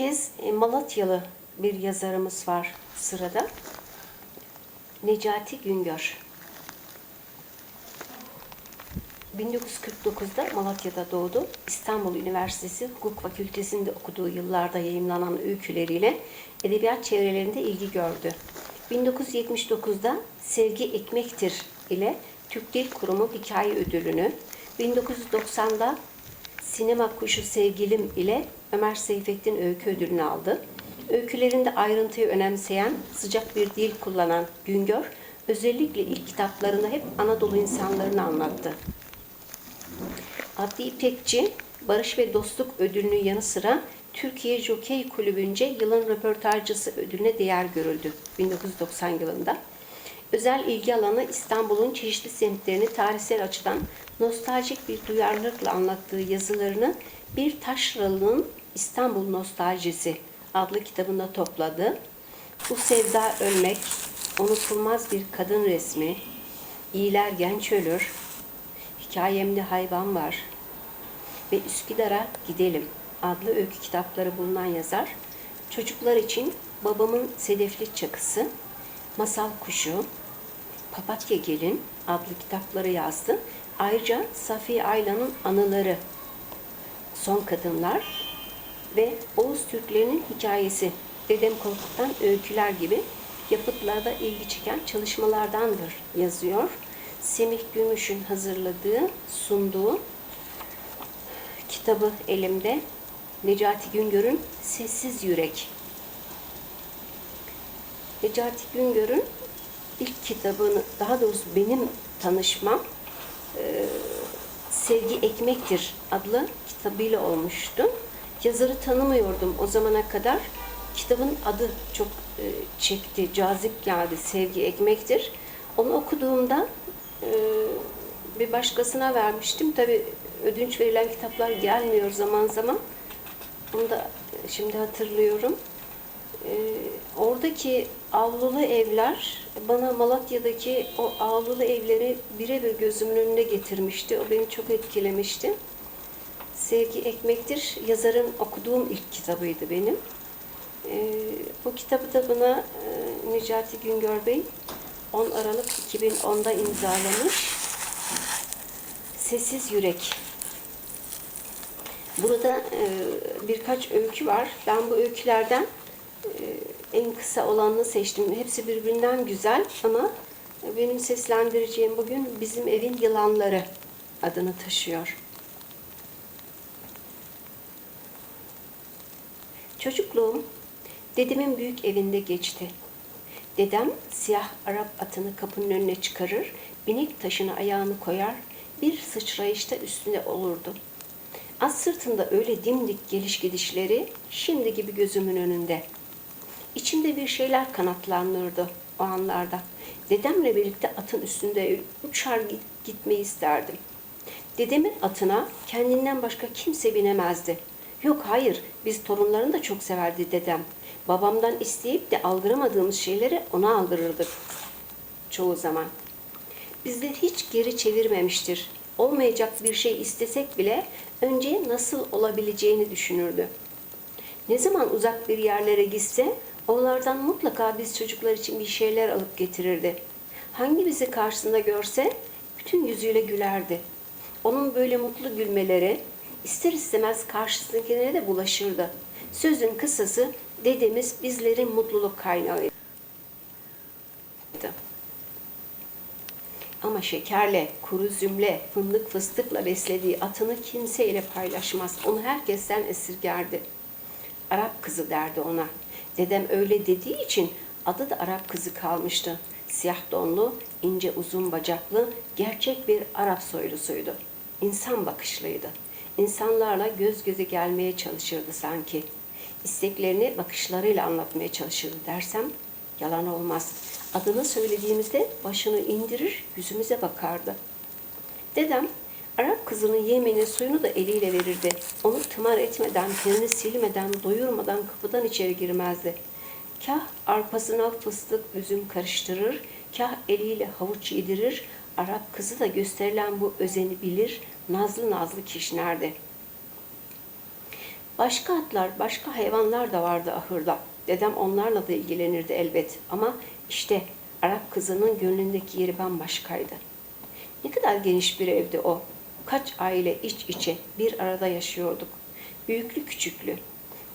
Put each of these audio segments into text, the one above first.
kez e, Malatyalı bir yazarımız var sırada. Necati Güngör. 1949'da Malatya'da doğdu. İstanbul Üniversitesi Hukuk Fakültesi'nde okuduğu yıllarda yayımlanan öyküleriyle edebiyat çevrelerinde ilgi gördü. 1979'da Sevgi Ekmektir ile Türk Dil Kurumu Hikaye Ödülünü, 1990'da Sinema Kuşu Sevgilim ile Ömer Seyfettin Öykü Ödülünü aldı. Öykülerinde ayrıntıyı önemseyen, sıcak bir dil kullanan Güngör, özellikle ilk kitaplarında hep Anadolu insanlarını anlattı. Adli İpekçi, Barış ve Dostluk Ödülünün yanı sıra Türkiye Jokey Kulübü'nce yılın röportajcısı ödülüne değer görüldü 1990 yılında. Özel ilgi alanı İstanbul'un çeşitli semtlerini tarihsel açıdan nostaljik bir duyarlılıkla anlattığı yazılarını Bir Taşralı'nın İstanbul Nostaljisi adlı kitabında topladı. Bu sevda ölmek, unutulmaz bir kadın resmi, İyiler genç ölür, hikayemde hayvan var ve Üsküdar'a gidelim adlı öykü kitapları bulunan yazar, çocuklar için Babamın Sedefli Çakısı, Masal Kuşu, Papatya Gelin adlı kitapları yazdı. Ayrıca Safiye Aylan'ın Anıları, Son Kadınlar ve Oğuz Türklerinin Hikayesi, Dedem Korkut'tan Öyküler gibi yapıtlarda ilgi çeken çalışmalardandır yazıyor. Semih Gümüş'ün hazırladığı, sunduğu kitabı elimde. Necati Güngör'ün Sessiz Yürek. Necati Güngör'ün ilk kitabını, daha doğrusu benim tanışmam e, Sevgi Ekmektir adlı kitabıyla olmuştu. Yazarı tanımıyordum o zamana kadar. Kitabın adı çok e, çekti, cazip geldi. Sevgi Ekmektir. Onu okuduğumda e, bir başkasına vermiştim. Tabi ödünç verilen kitaplar gelmiyor zaman zaman. Onu da şimdi hatırlıyorum. Ee, oradaki avlulu evler bana Malatya'daki o avlulu evleri birebir gözümün önüne getirmişti. O beni çok etkilemişti. Sevgi Ekmektir yazarın okuduğum ilk kitabıydı benim. Ee, bu kitabı da bana e, Necati Güngör Bey 10 Aralık 2010'da imzalamış. Sessiz Yürek Burada e, birkaç öykü var. Ben bu öykülerden e, en kısa olanını seçtim. Hepsi birbirinden güzel ama benim seslendireceğim bugün Bizim Evin Yılanları adını taşıyor. Çocukluğum dedemin büyük evinde geçti. Dedem siyah Arap atını kapının önüne çıkarır, binek taşına ayağını koyar, bir sıçrayışta üstüne olurdu. Az sırtında öyle dimdik geliş gidişleri şimdi gibi gözümün önünde. İçimde bir şeyler kanatlanırdı o anlarda. Dedemle birlikte atın üstünde uçar gitmeyi isterdim. Dedemin atına kendinden başka kimse binemezdi. Yok hayır, biz torunlarını da çok severdi dedem. Babamdan isteyip de aldıramadığımız şeyleri ona aldırırdık. Çoğu zaman. Bizleri hiç geri çevirmemiştir. Olmayacak bir şey istesek bile önce nasıl olabileceğini düşünürdü. Ne zaman uzak bir yerlere gitse onlardan mutlaka biz çocuklar için bir şeyler alıp getirirdi. Hangi bizi karşısında görse bütün yüzüyle gülerdi. Onun böyle mutlu gülmeleri ister istemez karşısındakine de bulaşırdı. Sözün kısası dedemiz bizlerin mutluluk kaynağıydı. Ama şekerle, kuru zümle, fındık fıstıkla beslediği atını kimseyle paylaşmaz. Onu herkesten esirgerdi. Arap kızı derdi ona. Dedem öyle dediği için adı da Arap kızı kalmıştı. Siyah donlu, ince uzun bacaklı, gerçek bir Arap soylusuydu. İnsan bakışlıydı. İnsanlarla göz göze gelmeye çalışırdı sanki. İsteklerini bakışlarıyla anlatmaya çalışırdı dersem yalan olmaz. Adını söylediğimizde başını indirir, yüzümüze bakardı. Dedem Arap kızının yemini suyunu da eliyle verirdi. Onu tımar etmeden, terini silmeden, doyurmadan kapıdan içeri girmezdi. Kah arpasına fıstık, üzüm karıştırır, kah eliyle havuç yedirir, Arap kızı da gösterilen bu özeni bilir, nazlı nazlı kişnerdi. Başka atlar, başka hayvanlar da vardı ahırda. Dedem onlarla da ilgilenirdi elbet. Ama işte Arap kızının gönlündeki yeri bambaşkaydı. Ne kadar geniş bir evdi o. Kaç aile iç içe bir arada yaşıyorduk. Büyüklü küçüklü.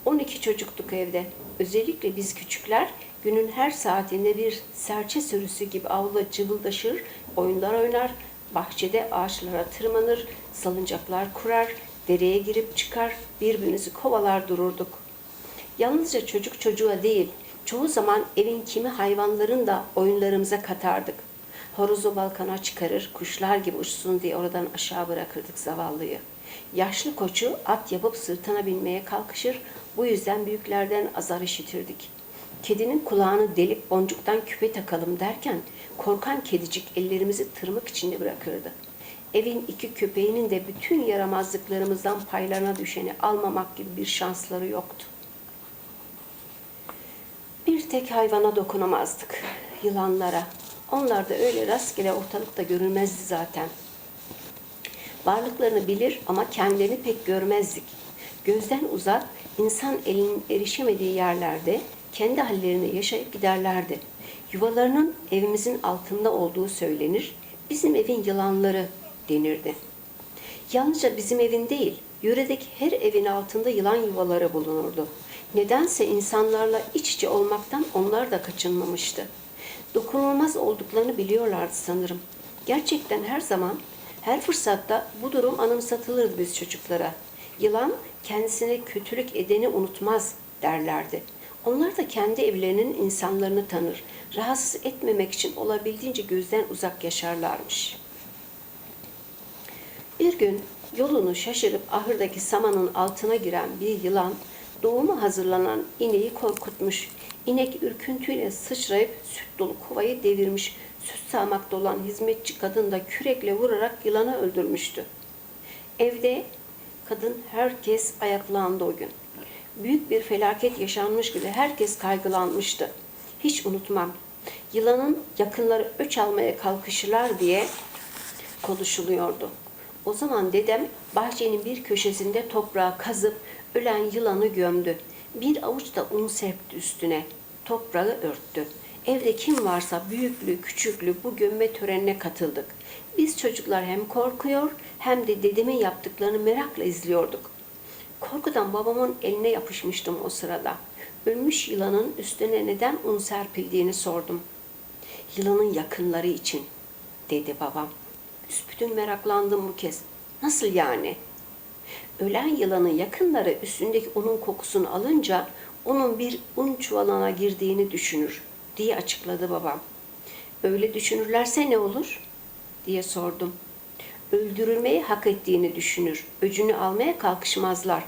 12 çocuktuk evde. Özellikle biz küçükler günün her saatinde bir serçe sürüsü gibi avla cıvıldaşır, oyunlar oynar, bahçede ağaçlara tırmanır, salıncaklar kurar, dereye girip çıkar, birbirimizi kovalar dururduk. Yalnızca çocuk çocuğa değil, çoğu zaman evin kimi hayvanların da oyunlarımıza katardık. Horozu balkona çıkarır, kuşlar gibi uçsun diye oradan aşağı bırakırdık zavallıyı. Yaşlı koçu at yapıp sırtına binmeye kalkışır, bu yüzden büyüklerden azar işitirdik. Kedinin kulağını delip boncuktan küpe takalım derken korkan kedicik ellerimizi tırmık içinde bırakırdı. Evin iki köpeğinin de bütün yaramazlıklarımızdan paylarına düşeni almamak gibi bir şansları yoktu. Bir tek hayvana dokunamazdık. Yılanlara. Onlar da öyle rastgele ortalıkta görülmezdi zaten. Varlıklarını bilir ama kendilerini pek görmezdik. Gözden uzak, insan elinin erişemediği yerlerde kendi hallerinde yaşayıp giderlerdi. Yuvalarının evimizin altında olduğu söylenir, bizim evin yılanları denirdi. Yalnızca bizim evin değil, yöredeki her evin altında yılan yuvaları bulunurdu. Nedense insanlarla iç içe olmaktan onlar da kaçınmamıştı. Dokunulmaz olduklarını biliyorlardı sanırım. Gerçekten her zaman, her fırsatta bu durum anımsatılırdı biz çocuklara. Yılan kendisine kötülük edeni unutmaz derlerdi. Onlar da kendi evlerinin insanlarını tanır. Rahatsız etmemek için olabildiğince gözden uzak yaşarlarmış. Bir gün yolunu şaşırıp ahırdaki samanın altına giren bir yılan doğuma hazırlanan ineği korkutmuş. İnek ürküntüyle sıçrayıp süt dolu kovayı devirmiş. Süt sağmakta olan hizmetçi kadın da kürekle vurarak yılanı öldürmüştü. Evde kadın herkes ayaklandı o gün. Büyük bir felaket yaşanmış gibi herkes kaygılanmıştı. Hiç unutmam. Yılanın yakınları öç almaya kalkışırlar diye konuşuluyordu. O zaman dedem bahçenin bir köşesinde toprağa kazıp ölen yılanı gömdü. Bir avuç da un serpti üstüne. Toprağı örttü. Evde kim varsa büyüklü, küçüklü bu gömme törenine katıldık. Biz çocuklar hem korkuyor hem de dedemin yaptıklarını merakla izliyorduk. Korkudan babamın eline yapışmıştım o sırada. Ölmüş yılanın üstüne neden un serpildiğini sordum. Yılanın yakınları için, dedi babam. Üspütün meraklandım bu kez. Nasıl yani? Ölen yılanın yakınları üstündeki unun kokusunu alınca onun bir un çuvalına girdiğini düşünür diye açıkladı babam. Öyle düşünürlerse ne olur? diye sordum. Öldürülmeyi hak ettiğini düşünür. Öcünü almaya kalkışmazlar.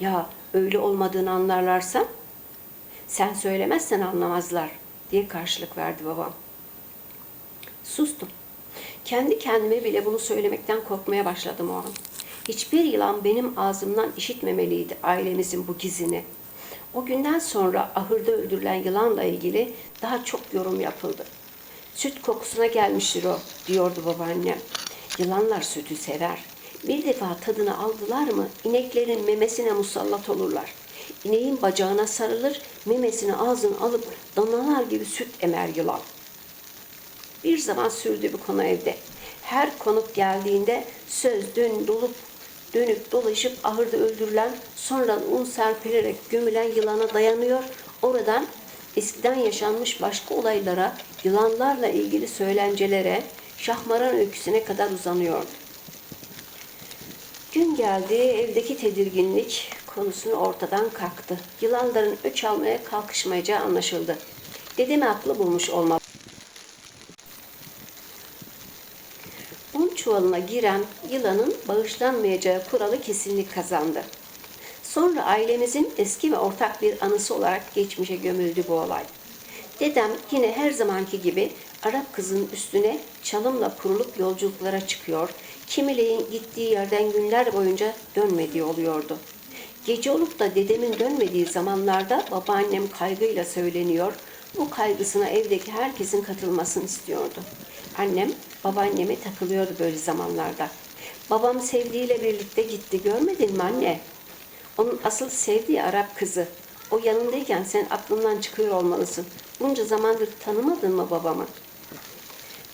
Ya öyle olmadığını anlarlarsa? Sen söylemezsen anlamazlar diye karşılık verdi babam. Sustum. Kendi kendime bile bunu söylemekten korkmaya başladım o an. Hiçbir yılan benim ağzımdan işitmemeliydi ailemizin bu gizini. O günden sonra ahırda öldürülen yılanla ilgili daha çok yorum yapıldı. Süt kokusuna gelmiştir o, diyordu babaannem. Yılanlar sütü sever. Bir defa tadını aldılar mı ineklerin memesine musallat olurlar. İneğin bacağına sarılır, memesini ağzına alıp danalar gibi süt emer yılan. Bir zaman sürdü bu konu evde. Her konuk geldiğinde söz dön dolup dönüp dolaşıp ahırda öldürülen sonra un serpilerek gömülen yılana dayanıyor. Oradan eskiden yaşanmış başka olaylara, yılanlarla ilgili söylencelere, Şahmaran öyküsüne kadar uzanıyordu. Gün geldi, evdeki tedirginlik konusunu ortadan kalktı. Yılanların öç almaya kalkışmayacağı anlaşıldı. Dedemi haklı bulmuş olmalı. Un çuvalına giren yılanın bağışlanmayacağı kuralı kesinlik kazandı. Sonra ailemizin eski ve ortak bir anısı olarak geçmişe gömüldü bu olay. Dedem yine her zamanki gibi Arap kızının üstüne çalımla kurulup yolculuklara çıkıyor, kimileyin gittiği yerden günler boyunca dönmediği oluyordu. Gece olup da dedemin dönmediği zamanlarda babaannem kaygıyla söyleniyor, bu kaygısına evdeki herkesin katılmasını istiyordu. Annem babaanneme takılıyordu böyle zamanlarda. Babam sevdiğiyle birlikte gitti görmedin mi anne? Onun asıl sevdiği Arap kızı. O yanındayken sen aklından çıkıyor olmalısın. Bunca zamandır tanımadın mı babamı?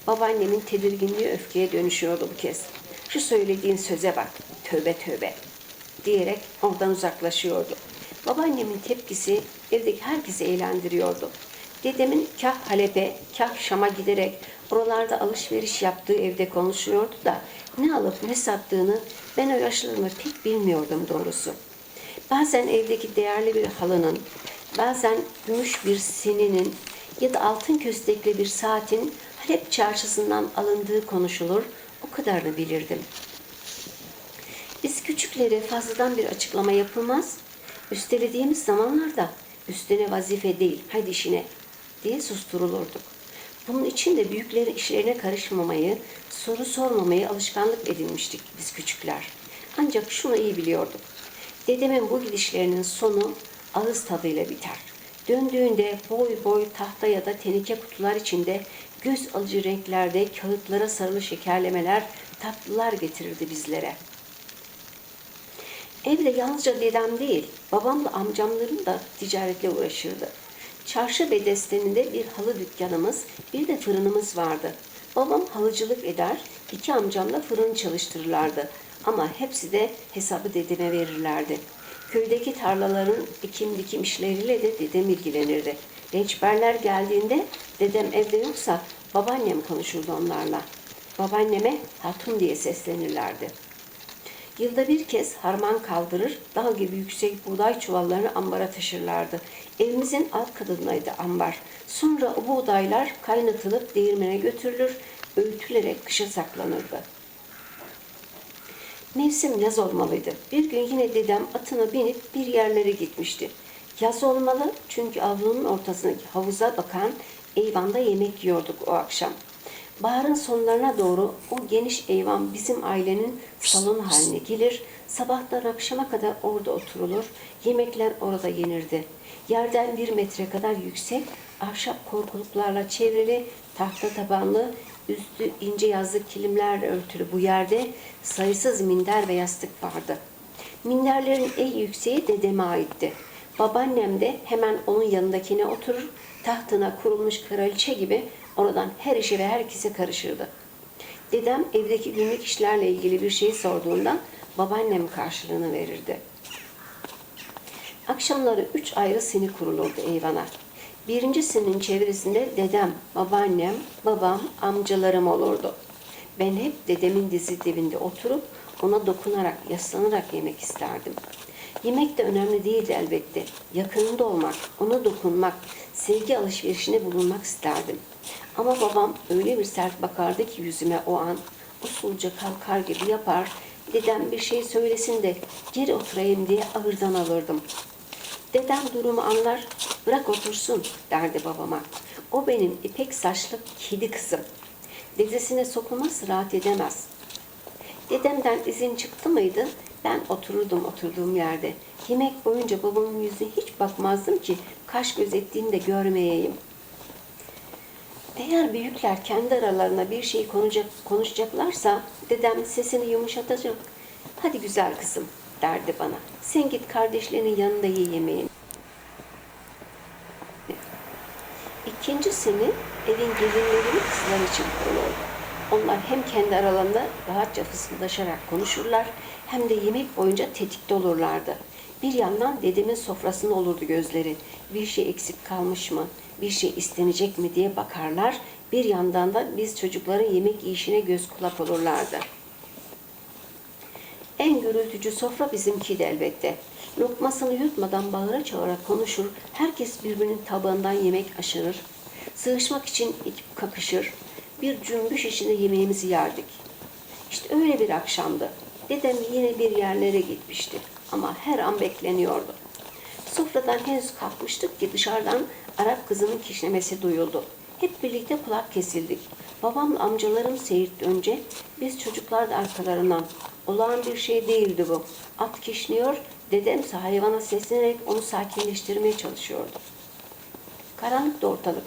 Babaannemin tedirginliği öfkeye dönüşüyordu bu kez. Şu söylediğin söze bak. Tövbe tövbe. Diyerek oradan uzaklaşıyordu. Babaannemin tepkisi evdeki herkesi eğlendiriyordu. Dedemin kah Halep'e, kah Şam'a giderek oralarda alışveriş yaptığı evde konuşuyordu da ne alıp ne sattığını ben o yaşlarımda pek bilmiyordum doğrusu. Bazen evdeki değerli bir halının, bazen gümüş bir sininin ya da altın köstekli bir saatin Halep çarşısından alındığı konuşulur, o kadarını bilirdim. Biz küçüklere fazladan bir açıklama yapılmaz, üstelediğimiz zamanlarda üstüne vazife değil, hadi işine diye susturulurduk. Bunun için de büyüklerin işlerine karışmamayı, soru sormamayı alışkanlık edinmiştik biz küçükler. Ancak şunu iyi biliyorduk. Dedemin bu gidişlerinin sonu ağız tadıyla biter. Döndüğünde boy boy tahta ya da tenike kutular içinde göz alıcı renklerde kağıtlara sarılı şekerlemeler, tatlılar getirirdi bizlere. Evde yalnızca dedem değil, babamla amcamların da ticaretle uğraşırdı. Çarşı bedesteninde bir halı dükkanımız, bir de fırınımız vardı. Babam halıcılık eder, iki amcam da fırın çalıştırırlardı. Ama hepsi de hesabı dedeme verirlerdi. Köydeki tarlaların ekim dikim işleriyle de dedem ilgilenirdi. Gençberler geldiğinde dedem evde yoksa babaannem konuşurdu onlarla. Babaanneme hatun diye seslenirlerdi. Yılda bir kez harman kaldırır, dağ gibi yüksek buğday çuvallarını ambara taşırlardı. Evimizin alt katındaydı ambar. Sonra o buğdaylar kaynatılıp değirmene götürülür, öğütülerek kışa saklanırdı. Mevsim yaz olmalıydı. Bir gün yine dedem atına binip bir yerlere gitmişti. Yaz olmalı çünkü avlunun ortasındaki havuza bakan eyvanda yemek yiyorduk o akşam. Baharın sonlarına doğru o geniş eyvan bizim ailenin salon haline gelir, sabahtan akşama kadar orada oturulur, yemekler orada yenirdi. Yerden bir metre kadar yüksek, ahşap korkuluklarla çevrili, tahta tabanlı, üstü ince yazlık kilimlerle örtülü bu yerde sayısız minder ve yastık vardı. Minderlerin en yükseği dedeme aitti. Babaannem de hemen onun yanındakine oturur, tahtına kurulmuş kraliçe gibi oradan her işe ve herkese karışırdı. Dedem evdeki günlük işlerle ilgili bir şey sorduğunda babaannem karşılığını verirdi. Akşamları üç ayrı sini kurulurdu eyvana. Birincisinin çevresinde dedem, babaannem, babam, amcalarım olurdu. Ben hep dedemin dizi dibinde oturup ona dokunarak, yaslanarak yemek isterdim. Yemek de önemli değildi elbette. Yakınında olmak, ona dokunmak, sevgi alışverişine bulunmak isterdim. Ama babam öyle bir sert bakardı ki yüzüme o an, usulca kalkar gibi yapar, dedem bir şey söylesin de geri oturayım diye ağırdan alırdım. Dedem durumu anlar, bırak otursun derdi babama. O benim ipek saçlı kedi kızım. Dedesine sokulmaz rahat edemez. Dedemden izin çıktı mıydı ben otururdum oturduğum yerde. Yemek boyunca babamın yüzüne hiç bakmazdım ki kaş gözettiğini de görmeyeyim. Eğer büyükler kendi aralarına bir şey konuşacak, konuşacaklarsa dedem sesini yumuşatacak. Hadi güzel kızım derdi bana. Sen git kardeşlerinin yanında ye yemeğini. İkincisini evin gelinlerini kızlar için kurulurdu. Onlar hem kendi aralarında rahatça fısıldaşarak konuşurlar hem de yemek boyunca tetikte olurlardı. Bir yandan dedemin sofrasında olurdu gözleri. Bir şey eksik kalmış mı, bir şey istenecek mi diye bakarlar. Bir yandan da biz çocukların yemek yiyişine göz kulak olurlardı. En gürültücü sofra bizimkiydi elbette. Lokmasını yutmadan bağıra çağıra konuşur, herkes birbirinin tabağından yemek aşırır. Sığışmak için ekip kakışır, bir cümbüş içinde yemeğimizi yerdik. İşte öyle bir akşamdı. Dedem yine bir yerlere gitmişti ama her an bekleniyordu. Sofradan henüz kalkmıştık ki dışarıdan Arap kızının kişnemesi duyuldu. Hep birlikte kulak kesildik. Babamla amcalarım seyirtti önce. Biz çocuklar da arkalarından. Olağan bir şey değildi bu. At kişniyor, dedemse hayvana seslenerek onu sakinleştirmeye çalışıyordu. Karanlıktı ortalık.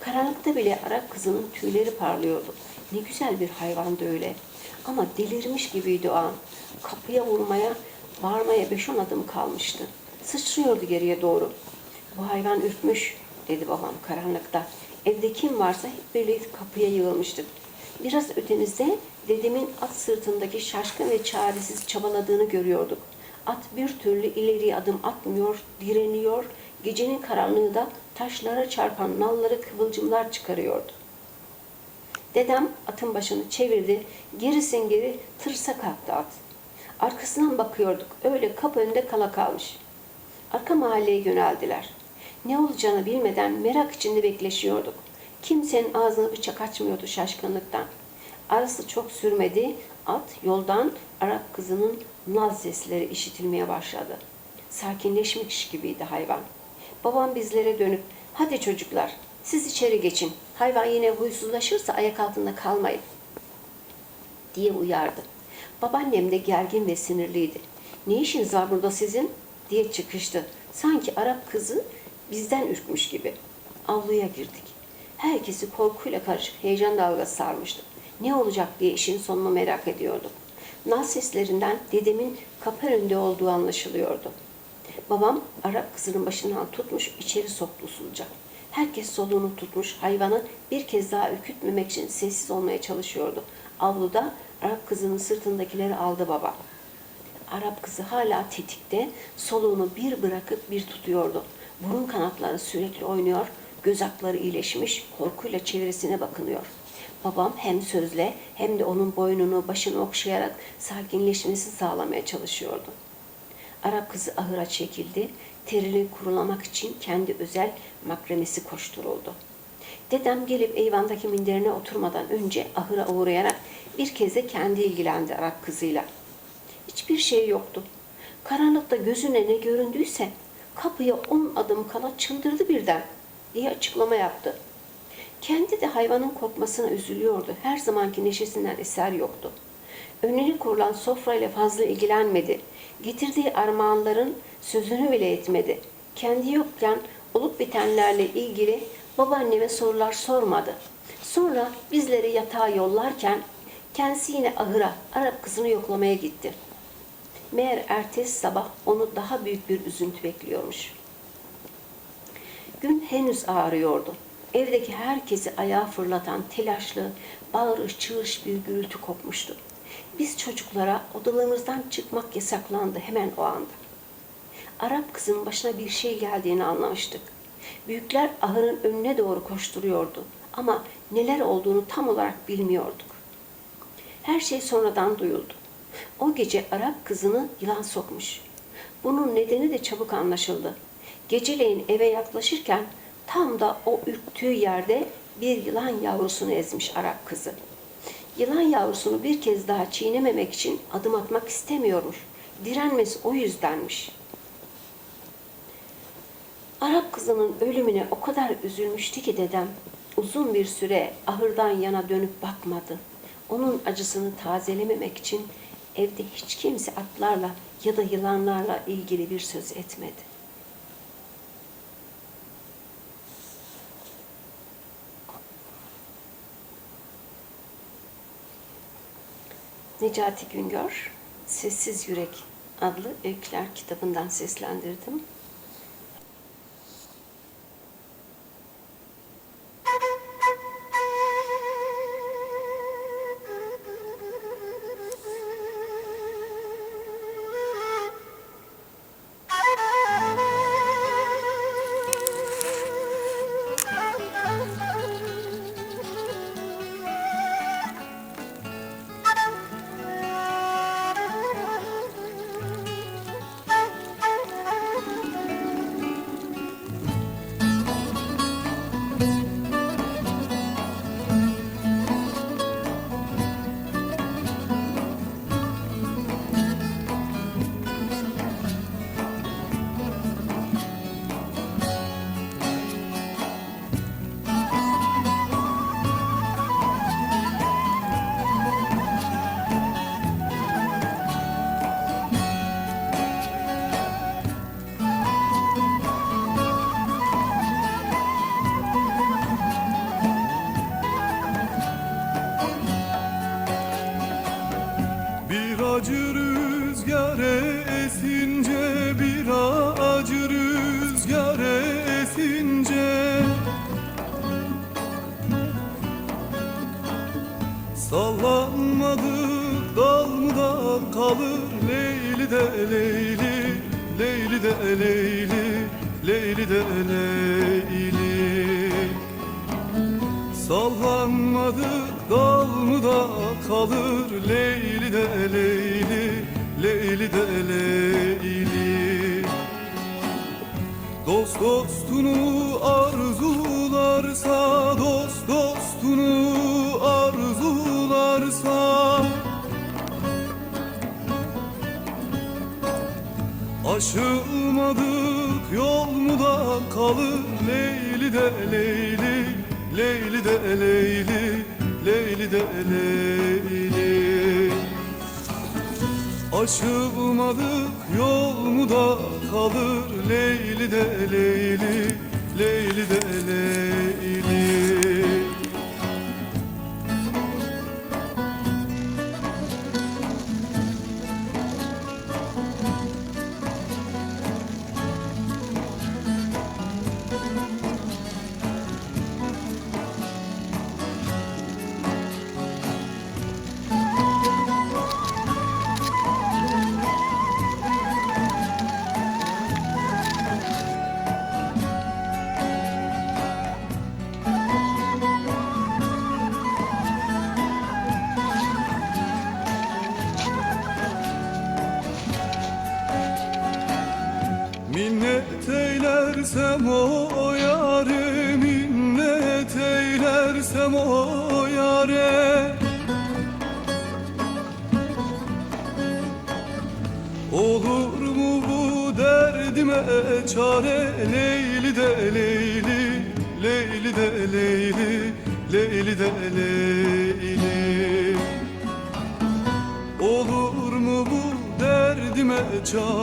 Karanlıkta bile Arap kızının tüyleri parlıyordu. Ne güzel bir hayvandı öyle. Ama delirmiş gibiydi o an. Kapıya vurmaya, Bağırmaya beş on adım kalmıştı. Sıçrıyordu geriye doğru. Bu hayvan ürkmüş dedi babam karanlıkta. Evde kim varsa hep birlikte kapıya yığılmıştık. Biraz ötemizde dedemin at sırtındaki şaşkın ve çaresiz çabaladığını görüyorduk. At bir türlü ileri adım atmıyor, direniyor, gecenin karanlığı da taşlara çarpan nalları kıvılcımlar çıkarıyordu. Dedem atın başını çevirdi, gerisin geri tırsa kalktı at. Arkasından bakıyorduk, öyle kapı önünde kala kalmış. Arka mahalleye yöneldiler. Ne olacağını bilmeden merak içinde bekleşiyorduk. Kimsenin ağzına bıçak açmıyordu şaşkınlıktan. Arası çok sürmedi, at yoldan Arap kızının naz sesleri işitilmeye başladı. Sakinleşmiş gibiydi hayvan. Babam bizlere dönüp, hadi çocuklar siz içeri geçin. Hayvan yine huysuzlaşırsa ayak altında kalmayın diye uyardı. Babaannem de gergin ve sinirliydi. Ne işiniz var burada sizin? diye çıkıştı. Sanki Arap kızı bizden ürkmüş gibi. Avluya girdik. Herkesi korkuyla karışık heyecan dalgası sarmıştı. Ne olacak diye işin sonunu merak ediyordum. Nal seslerinden dedemin kapı önünde olduğu anlaşılıyordu. Babam Arap kızının başından tutmuş içeri soktu usulca. Herkes soluğunu tutmuş hayvanı bir kez daha ürkütmemek için sessiz olmaya çalışıyordu. Avluda Arap kızının sırtındakileri aldı baba. Arap kızı hala tetikte, soluğunu bir bırakıp bir tutuyordu. Burun kanatları sürekli oynuyor, göz akları iyileşmiş, korkuyla çevresine bakınıyor. Babam hem sözle hem de onun boynunu, başını okşayarak sakinleşmesini sağlamaya çalışıyordu. Arap kızı ahıra çekildi, terini kurulamak için kendi özel makremesi koşturuldu. Dedem gelip eyvandaki minderine oturmadan önce ahıra uğrayarak bir kez de kendi ilgilendi Arap kızıyla. Hiçbir şey yoktu. Karanlıkta gözüne ne göründüyse kapıya on adım kala çıldırdı birden diye açıklama yaptı. Kendi de hayvanın korkmasına üzülüyordu. Her zamanki neşesinden eser yoktu. Önüne kurulan sofrayla fazla ilgilenmedi. Getirdiği armağanların sözünü bile etmedi. Kendi yokken olup bitenlerle ilgili babaanneme sorular sormadı. Sonra bizleri yatağa yollarken kendisi yine ahıra Arap kızını yoklamaya gitti. Meğer ertesi sabah onu daha büyük bir üzüntü bekliyormuş. Gün henüz ağrıyordu. Evdeki herkesi ayağa fırlatan telaşlı, bağırış çığırış bir gürültü kopmuştu. Biz çocuklara odalarımızdan çıkmak yasaklandı hemen o anda. Arap kızın başına bir şey geldiğini anlamıştık. Büyükler ahırın önüne doğru koşturuyordu ama neler olduğunu tam olarak bilmiyorduk. Her şey sonradan duyuldu. O gece Arap kızını yılan sokmuş. Bunun nedeni de çabuk anlaşıldı. Geceleyin eve yaklaşırken tam da o ürktüğü yerde bir yılan yavrusunu ezmiş Arap kızı. Yılan yavrusunu bir kez daha çiğnememek için adım atmak istemiyormuş. Direnmesi o yüzdenmiş. Arap kızının ölümüne o kadar üzülmüştü ki dedem uzun bir süre ahırdan yana dönüp bakmadı. Onun acısını tazelememek için evde hiç kimse atlarla ya da yılanlarla ilgili bir söz etmedi. Necati Güngör, Sessiz Yürek adlı öyküler kitabından seslendirdim. De Leyli Leyli de Leyli Leyli de Leyli. Sallanmadık dal mı da kalır? Leyli de Leyli Leyli de Leyli. Dost dostunu arzularsa Aşılmadık yol mu da kalır? Leyli de Leyli Leyli de Leyli Leyli de Leyli. Aşılmadık yol mu da kalır? Leyli de Leyli Leyli de Leyli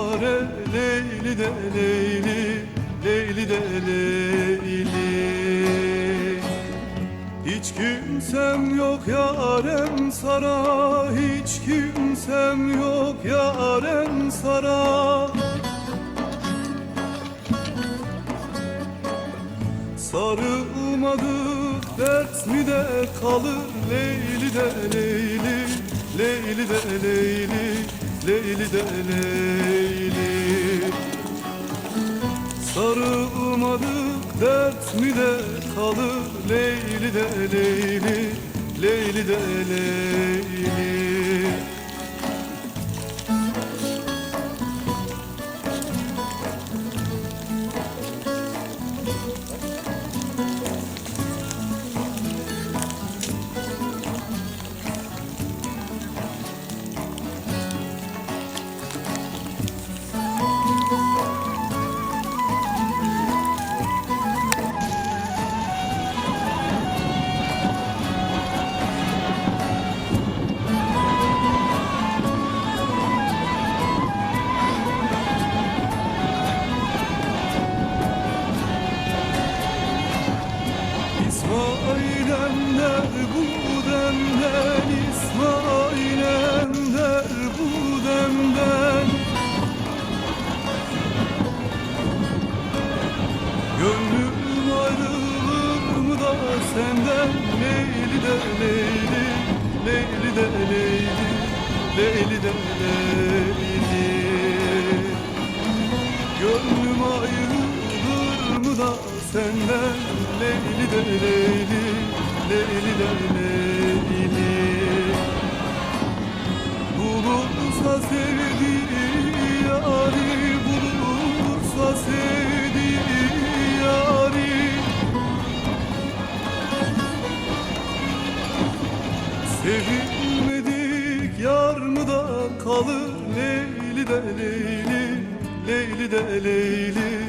çare Leyli de Leyli Leyli de Leyli Hiç kimsem yok yarem sara Hiç kimsem yok yarem sara Sarılmadık dert mi de kalır? Leyli de Leyli Leyli de Leyli Leyli de Leyli Sarılmadık dert mi de kalır? Leyli de Leyli Leyli de Leyli Gönlüm ayrılır mı da senden? Leyli de Leyli Leyli de Leyli Leyli de Leyli. Gönlüm ayrılır mı da senden? Leyli de Leyli Leyli de Leyli. Bulursa sevdiği yari Bulursa sevdiği Sevilmedik yar mı da kalır Leyli de Leyli Leyli de Leyli